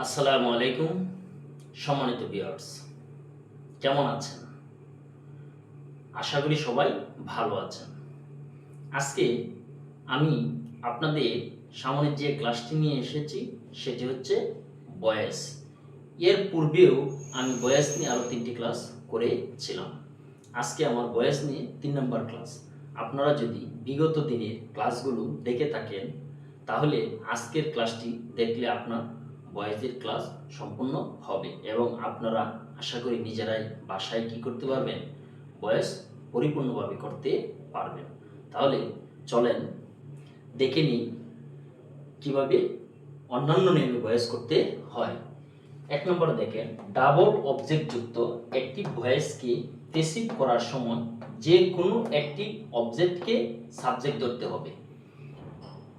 আসসালামু আলাইকুম, সম্মানিত বিয়ার্স কেমন আছেন? আশা করি সবাই ভালো আছেন। আজকে আমি আপনাদের সামনে যে ক্লাসটি নিয়ে এসেছি, সেটি হচ্ছে বয়েস এর পূর্বেও আমি বয়েস নিয়ে আরও তিনটি ক্লাস করেছিলাম। আজকে আমার বয়েস নিয়ে তিন নম্বর ক্লাস আপনারা যদি বিগত দিনের ক্লাসগুলো দেখে থাকেন, তাহলে আজকের ক্লাসটি দেখলে আপনার বয়েজের ক্লাস সম্পূর্ণ হবে এবং আপনারা আশা করি নিজেরাই বাসায় কি করতে পারবেন? বয়স পরিপূর্ণভাবে করতে পারবেন। তাহলে চলেন দেখে নিই কীভাবে অন্যান্য নিয়মে বয়স করতে হয়। এক নম্বরে দেখেন ডাবল অবজেক্ট যুক্ত একটি ভয়েসকে পেসিভ করার সময় যে কোনো একটি অবজেক্টকে সাবজেক্ট ধরতে হবে।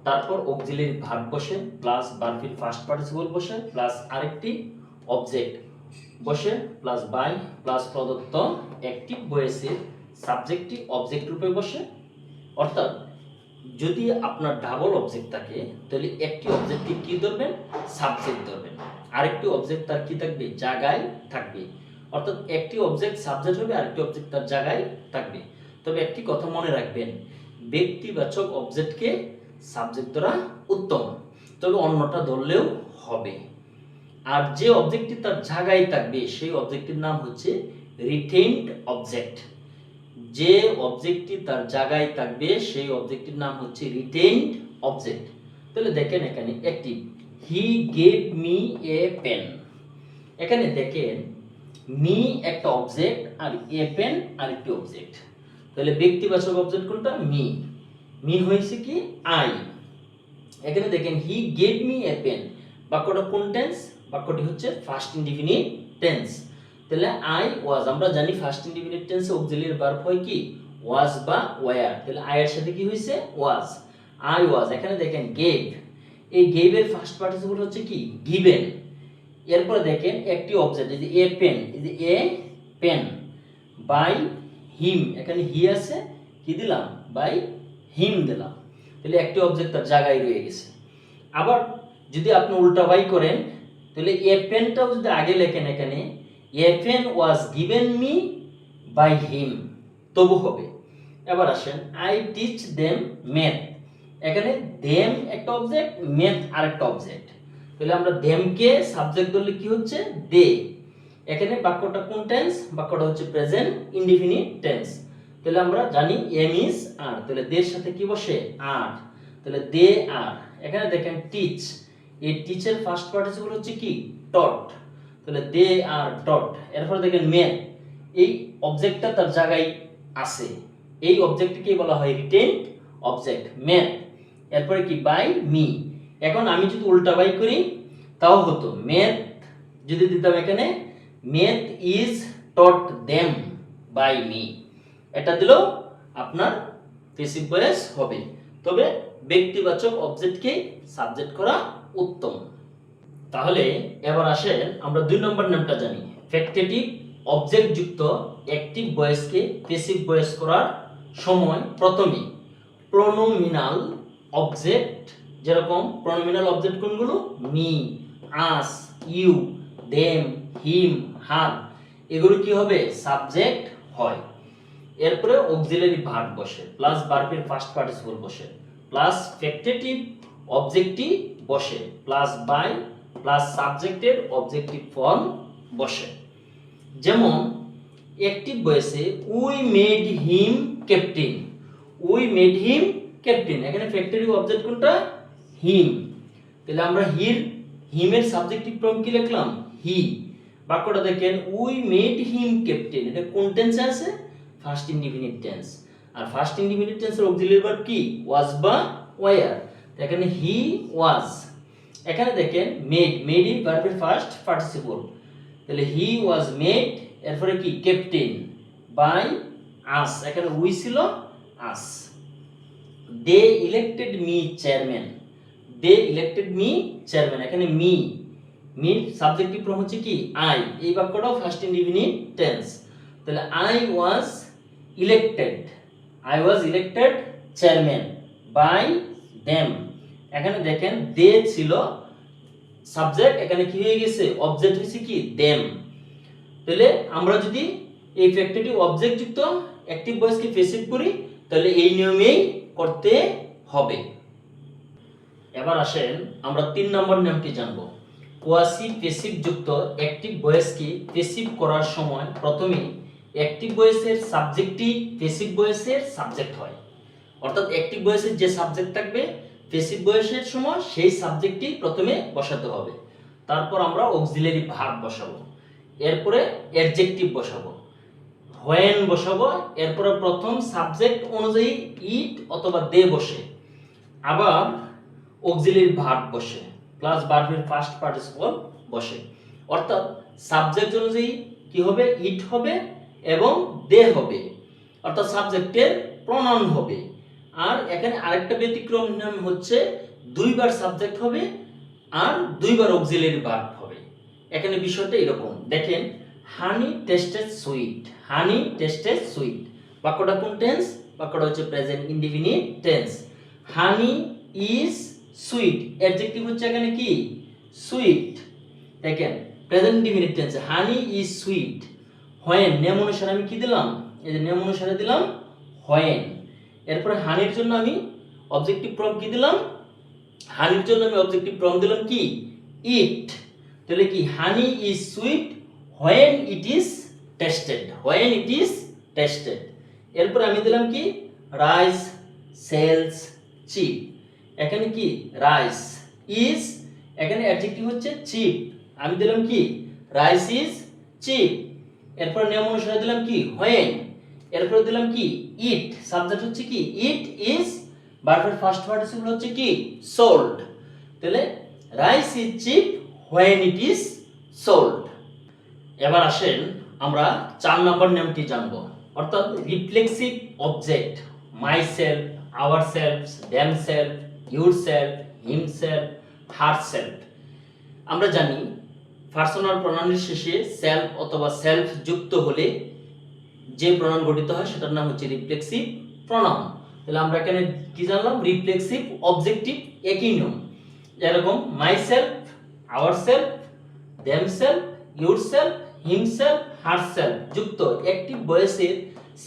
তারপর অক্সিলারি ভার্ব বসে প্লাস বারফির ফার্স্ট পার্টিসিপল বসে প্লাস আরেকটি অবজেক্ট বসে প্লাস বাই প্লাস প্রদত্ত একটি বয়েসের সাবজেক্টটি অবজেক্ট রূপে বসে। অর্থাৎ যদি আপনার ডাবল অবজেক্ট থাকে, তাহলে একটি অবজেক্টকে কি ধরবেন? সাবজেক্ট ধরবেন। আরেকটি অবজেক্ট তার কি থাকবে? জায়গায় থাকবে। অর্থাৎ একটি অবজেক্ট সাবজেক্ট হবে, আরেকটি অবজেক্ট তার জায়গায় থাকবে। তবে একটি কথা মনে রাখবেন, ব্যক্তিবাচক অবজেক্টকে সাবজেক্ট উত্তম। তবে অন্যটা ধরলেও হবে। আর যে অবজেক্টটি তার জায়গায় থাকবে, সেই অবজেক্টটির নাম হচ্ছে রিটেইনড অবজেক্ট যে অবজেক্টটি তার জায়গায় থাকবে, সেই অবজেক্টটির নাম হচ্ছে রিটেইনড অবজেক্ট তাহলে দেখেন এখানে একটি he gave me a pen এখানে দেখেন মি একটা অবজেক্ট আর এ পেন আরেকটি অবজেক্ট তাহলে ব্যক্তিবাচক অবজেক্ট কোনটা? মি মি হয়েছে কি? আই। এখানে দেখেন, he gave me a pen. বাক্যটা কোন টেন্স? বাক্যটি হচ্ছে ফার্স্ট ইনডিফিনিট টেন্স। তাহলে আই ওয়াজ। আমরা জানি ফার্স্ট ইনডিফিনিট টেন্সে অক্সিলিয়ারি ভার্ব হয় কি? ওয়াজ বা ওয়ার। তাহলে আই এর সাথে কি হয়েছে? ওয়াজ। I was. এখানে দেখেন, গেভ। এই গেভ এর ফার্স্ট পার্টিসিপল হচ্ছে কি? গিভেন। এরপরে দেখেন, একটি অবজেক্ট, এই যে এ পেন, এই যে এ পেন, বাই হিম। এখানে হি আছে, কি দিলাম? বাই হিম দিলাম। তাহলে একটি অবজেক্ট তার জায়গায় রয়ে গেছে। আবার যদি আপনি উল্টা বাই করেন, তাহলে এ পেনটাও যদি আগে লেখেন এখানে a pen was given me by him তবু হবে। এবার আসেন আই টিচ দেম ম্যাথ এখানে দেম একটা অবজেক্ট ম্যাথ আরেকটা অবজেক্ট তাহলে আমরা দেমকে সাবজেক্ট ধরলে কি হচ্ছে? দে এখানে বাক্যটা কোন টেন্স বাক্যটা হচ্ছে প্রেজেন্ট ইনডিফিনিট টেন্স তাহলে আমরা জানি এম ইজ আর তাহলে দের সাথে কি বসে? আর তাহলে দে আর এখানে দেখেন টিচ এই টিচের ফার্স্ট পার্টিসিপল হচ্ছে কি? টট তাহলে দে আর টট এরপরে দেখেন মেন এই অবজেক্টটা তার জায়গায় আছে। এই অবজেক্টকে বলা হয় রিটেন্ড অবজেক্ট মেন এরপরে কি? বাই মি এখন আমি যদি উল্টা বাই করি, তাও হতো। মেথ যদি দিতাম এখানে math is taught them by me এটা দিলেও আপনার পেসিভ ভয়েস হবে। তবে ব্যক্তিবাচক অবজেক্টকে সাবজেক্ট করা উত্তম। তাহলে এবার আসেন, আমরা দুই নম্বর নামটা জানি। ফ্যাক্টেটিভ অবজেক্ট যুক্ত অ্যাক্টিভ ভয়েসকে পেসিভ ভয়েস করার সময় প্রথমে প্রোনোমিনাল অবজেক্ট যেরকম প্রোনোমিনাল অবজেক্ট কোনগুলো? Me us you them him her এগুলো কি হবে? সাবজেক্ট হয়। এরপরে অক্সিলারি ভার্ব বসে প্লাস ভার্বের ফার্স্ট পার্টিসিপল বসে প্লাস ফ্যাক্টেটিভ অবজেক্টিভ বসে প্লাস বাই প্লাস সাবজেক্টের অবজেক্টিভ ফর্ম বসে। যেমন অ্যাক্টিভ বয়সে we made him captain we made him captain এখানে ফ্যাক্টরি অবজেক্ট কোনটা? হিম তাহলে আমরা হির হিমের সাবজেক্টিভ ফর্ম কি লিখলাম? হি বাক্যটা দেখেন উই মেড হিম ক্যাপ্টেন এটা কোন টেন্সে আছে? ফার্স্ট ইনডিফিনিট টেন্স আর ফার্স্ট ইনডিফিনিট টেন্সের অক্সিলারি ভার্ব কি? ওয়াজ বা ওয়ার এখানে হি ওয়াজ এখানে দেখেন মেড মেড ইজ ভার্বের ফার্স্ট পার্টিসিপল তাহলে হি ওয়াজ মেড এরপরে কি? ক্যাপ্টেন বাই আস এখানে উই ছিল us they elected me chairman they elected me chairman এখানে মি মি সাবজেক্টিভ ফর্ম হচ্ছে কি? আই এই বাক্যটাও ফার্স্ট ইনডিফিনিট টেন্স তাহলে I was elected I was elected chairman by them এখানে দেখেন দে ছিল সাবজেক্ট এখানে কি হয়ে গেছে? অবজেক্ট হয়েছে কি? দেম তাহলে আমরা যদি এই ফ্যাক্টরটি অবজেক্ট যুক্ত অ্যাক্টিভ ভয়েসকে পেসিভ করি, তাহলে এই নিয়মেই করতে হবে। এবার আসেন, আমরা তিন নম্বর নিয়মটি জানব। কোয়াসি পেসিভ যুক্ত অ্যাক্টিভ ভয়েসকে পেসিভ করার সময় প্রথমে অ্যাক্টিভ ভয়েসের সাবজেক্টটি পেসিভ ভয়েসের সাবজেক্ট হয়। অর্থাৎ অ্যাক্টিভ ভয়েসের যে সাবজেক্ট থাকবে পেসিভ ভয়েসের সময় সেই সাবজেক্টটি প্রথমে বসাতে হবে। তারপর আমরা অক্সিলারি ভার্ব বসাবো। এরপরে অ্যাডজেক্টিভ বসাবো। হোয়েন বসাবো, এরপরে প্রথম সাবজেক্ট অনুযায়ী ইট অথবা দে বসে। আবার অক্সিলারি ভার্ব বসে। প্লাস ভার্বের ফার্স্ট পার্টিসিপল বসে। অর্থাৎ সাবজেক্ট অনুযায়ী কি হবে? ইট হবে এবং দে হবে, অর্থাৎ সাবজেক্টের প্রনাউন হবে। আর এখানে আরেকটা ব্যতিক্রম নাম হচ্ছে, দুইবার সাবজেক্ট হবে আর দুইবার অক্সিলারি ভার্ব হবে। এখানে বিষয়টা এরকম। দেখেন honey tasted sweet honey tasted sweet বাক্যটা কোন টেন্স বাক্যটা হচ্ছে present indefinite tense honey is sweet adjective হচ্ছে এখানে কি? সুইট দেখেন present indefinite tense honey is sweet when নিয়ম অনুসারে আমি কি দিলাম? এই যে নিয়ম অনুসারে দিলাম হয়েন। এরপরে হানির জন্য আমি অবজেক্টিভ প্রম কি দিলাম? হানির জন্য আমি অবজেক্টিভ প্রম দিলাম কি? ইট তাহলে কি? Honey is sweet when it is tasted when it is tasted এরপর আমি দিলাম কি? রাইস সেলস চিপ এখানে কি? রাইস ইজ এখানে অ্যাডজেক্টিভ হচ্ছে চিপ আমি দিলাম কি? রাইস ইজ চিপ এরপর নিয়ম অনুসারে দিলাম কি? হোয়েন এরপরে দিলাম কি? ইট সাবজেক্ট হচ্ছে কি? ইট ইজ ভার্বের ফার্স্ট পার্টিসিপল হচ্ছে কি? সোল্ড তাহলে rice is cheap when it is sold এবার আসেন আমরা চার নম্বর নিয়মটি জানব। অর্থাৎ reflexive object myself ourself themself yourself himself herself আমরা জানি পার্সোনাল প্রণালীর শেষে সেলফ অথবা সেলফ যুক্ত হলে যে প্রণাম গঠিত হয়, সেটার নাম হচ্ছে রিফ্লেক্সিভ প্রণাম তাহলে আমরা এখানে কি জানলাম? রিফ্লেক্সিভ অবজেক্টিভ একই নিয়ম। যেরকম myself ourself themself yourself himself herself যুক্ত। একটি বয়সের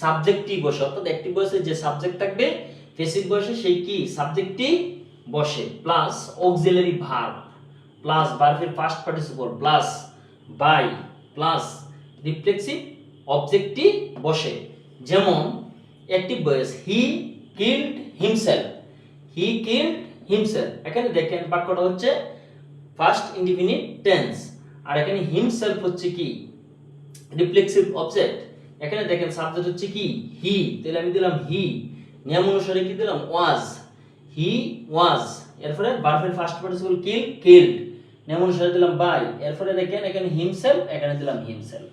সাবজেক্টটি বসে, অর্থাৎ একটি ভয়েসের যে সাবজেক্ট থাকবে প্যাসিভ ভয়েসে সেই কি? সাবজেক্টটি বসে প্লাস অক্সিলারি ভার্ব প্লাস ভার্বের first participle plus by plus reflexive অবজেক্টটি বসে। যেমন active voice he killed himself he killed himself এখানে দেখেন বাক্যটা হচ্ছে ফার্স্ট ইন্ডিফিনিট টেন্স আর এখানে হিমসেলফ হচ্ছে কি? রিফ্লেক্সিভ অবজেক্ট এখানে দেখেন সাবজেক্ট হচ্ছে কি? হি তাহলে আমি দিলাম হি নিয়ম অনুসারে কি দিলাম? ওয়াজ হি ওয়াজ এরপরে ভার্বের ফার্স্ট পার্টিসিপল কিল কিল্ড নিয়ম অনুসারে দিলাম বাই। এরপরে দেখেন এখানে হিমসেলফ এখানে দিলাম himself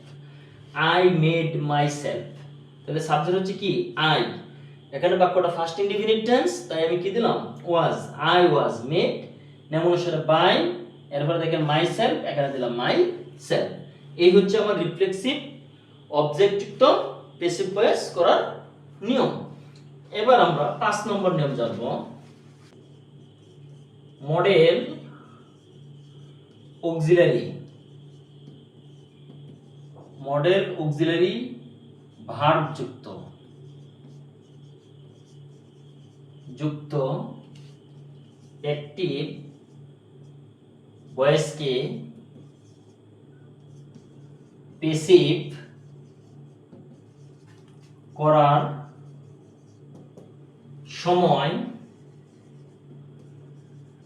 I made my self তাহলে সাবজেক্ট হচ্ছে কি? আই এখানে বাক্যটা ফার্স্ট ইন্ডিফিনিট টেন্স তাই আমি কি দিলাম? ওয়াজ আই ওয়াজ মেড নিয়ম অনুসারে বাই। এরপরে দেখেন মাই সেলফ এখানে দিলাম মাই সেলফ এই হচ্ছে আমার রিফ্লেক্সিভ অবজেক্টযুক্ত পেসিভ ভয়েস করার নিয়ম। এবার আমরা পাঁচ নম্বর নিয়ম জানব। Modal auxiliary modal auxiliary verb যুক্ত যুক্ত অ্যাক্টিভ ভয়েসকে পেসিভ করার সময়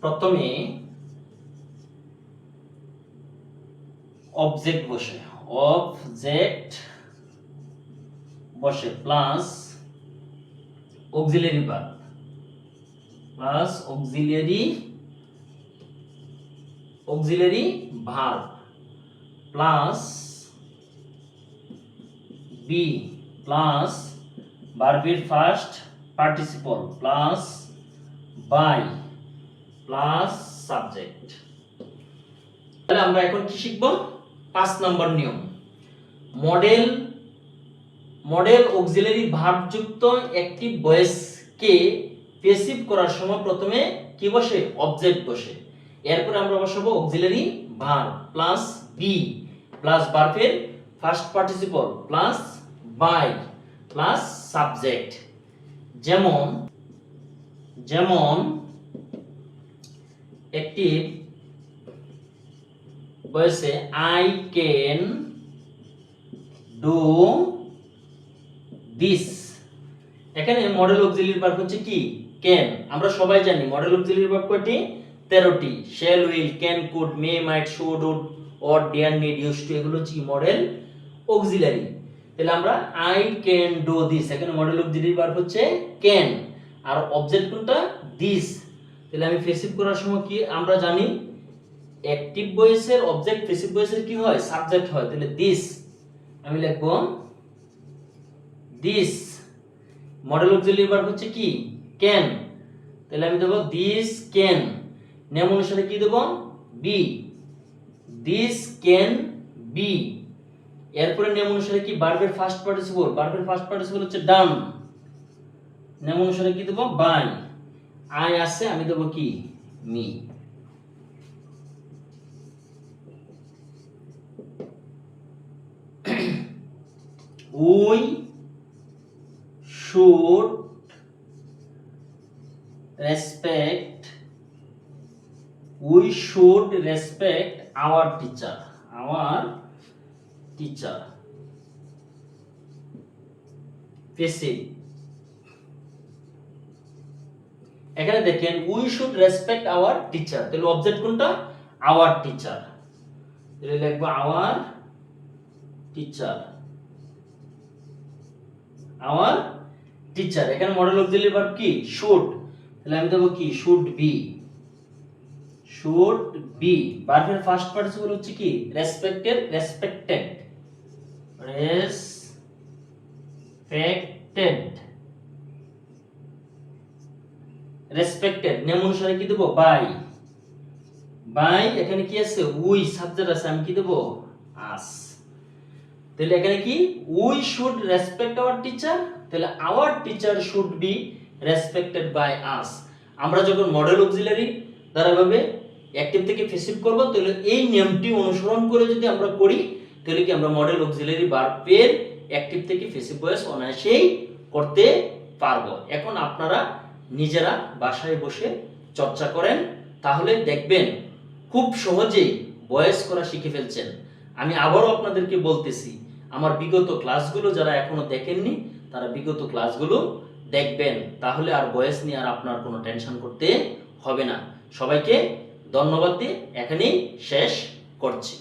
প্রথমে অবজেক্ট বসে। অবজেক্ট বসে plus auxiliary verb plus auxiliary auxiliary verb plus be plus ভার্বের first participle plus by plus subject তাহলে আমরা এখন কি শিখব? পাঁচ নম্বর নিয়ম। মডেল মডেল অক্সিলারি ভার্ব যুক্ত অ্যাক্টিভ ভয়েসকে পেসিভ করার সময় প্রথমে কি বসে? অবজেক্ট বসে। এরপরে আমরা বসাবো auxiliary verb plus be plus ভার্বের first participle plus by plus subject. যেমন যেমন একটি বয়সে আই ক্যান ডু দিস এখানে মডেল অক্সিলিয়ারি ভার্ব হচ্ছে কি? ক্যান আমরা সবাই জানি মডেল অক্সিলিয়ারি ভার্ব কয়টি? তেরোটি। Shall will can could may might should would ought dare need use to এগুলো হচ্ছে মডেল অক্সিলারি তাহলে আমরা আই ক্যান ডু দিস এখানে মডেল অক্সিলারি ভার্ব হচ্ছে ক্যান আর অবজেক্ট কোনটা? দিস তাহলে আমি ফেসিভ করার সময় কি আমরা জানি? অ্যাক্টিভ ভয়েসের অবজেক্ট ফেসিভ ভয়েসের কি হয়? সাবজেক্ট হয়। তাহলে দিস আমি লিখব দিস মডেল অক্সিলারি ভার্ব হচ্ছে কি? ক্যান তাহলে আমি দেব দিস ক্যান নেম অনুসারে কি দেব? বি দিস ক্যান বি এরপরে নেম অনুসারে কি? ভার্বের ফার্স্ট পার্টিসিপল ভার্বের ফার্স্ট পার্টিসিপল হচ্ছে ডান নেম অনুসারে কি দেব? বাই আই আছে, আমি দেব কি? Me we should respect we should respect our teacher our teacher এখানে দেখেন we should respect our teacher তাহলে অবজেক্ট কোনটা? আওয়ার টিচার লিখব আওয়ার টিচার আমার টিচার এখানে মডেল অক্সিলারি ভার্ব কি? শুড তাহলে আমি দেবো কি? শুড বি শুড বি ভার্বের ফার্স্ট পার্টিসিপল হচ্ছে কি? রেসপেক্টেড রেসপেক্টেড রেস রেসপেক্টেড রেসপেক্টেড নেম অনুসারে কি দেবো? বাই বাই এখানে কি আছে? উই সাবজেক্ট আছে, আমি কি দেবো? আস তাহলে এখানে কি? We should respect our teacher তাহলে our teacher should be respected by us আমরা যখন মডেল অক্সিলারি দ্বারা ভাবে অ্যাক্টিভ থেকে ফেসিভ করব, তাহলে এই নিয়মটি অনুসরণ করে যদি আমরা করি, তাহলে কি আমরা মডেল অক্সিলারি ভার্বের অ্যাক্টিভ থেকে ফেসিভ ভয়েস অনায়াসেই করতে পারব। এখন আপনারা নিজেরা বাসায় বসে চর্চা করেন, তাহলে দেখবেন খুব সহজেই ভয়েস করা শিখে ফেলছেন। আমি আবারও আপনাদেরকে বলতেছি আমার বিগত ক্লাসগুলো যারা এখনও দেখেননি, তারা বিগত ক্লাসগুলো দেখবেন। তাহলে আর বয়স নিয়ে আর আপনার কোনো টেনশন করতে হবে না। সবাইকে ধন্যবাদ দিয়ে এখানেই শেষ করছি।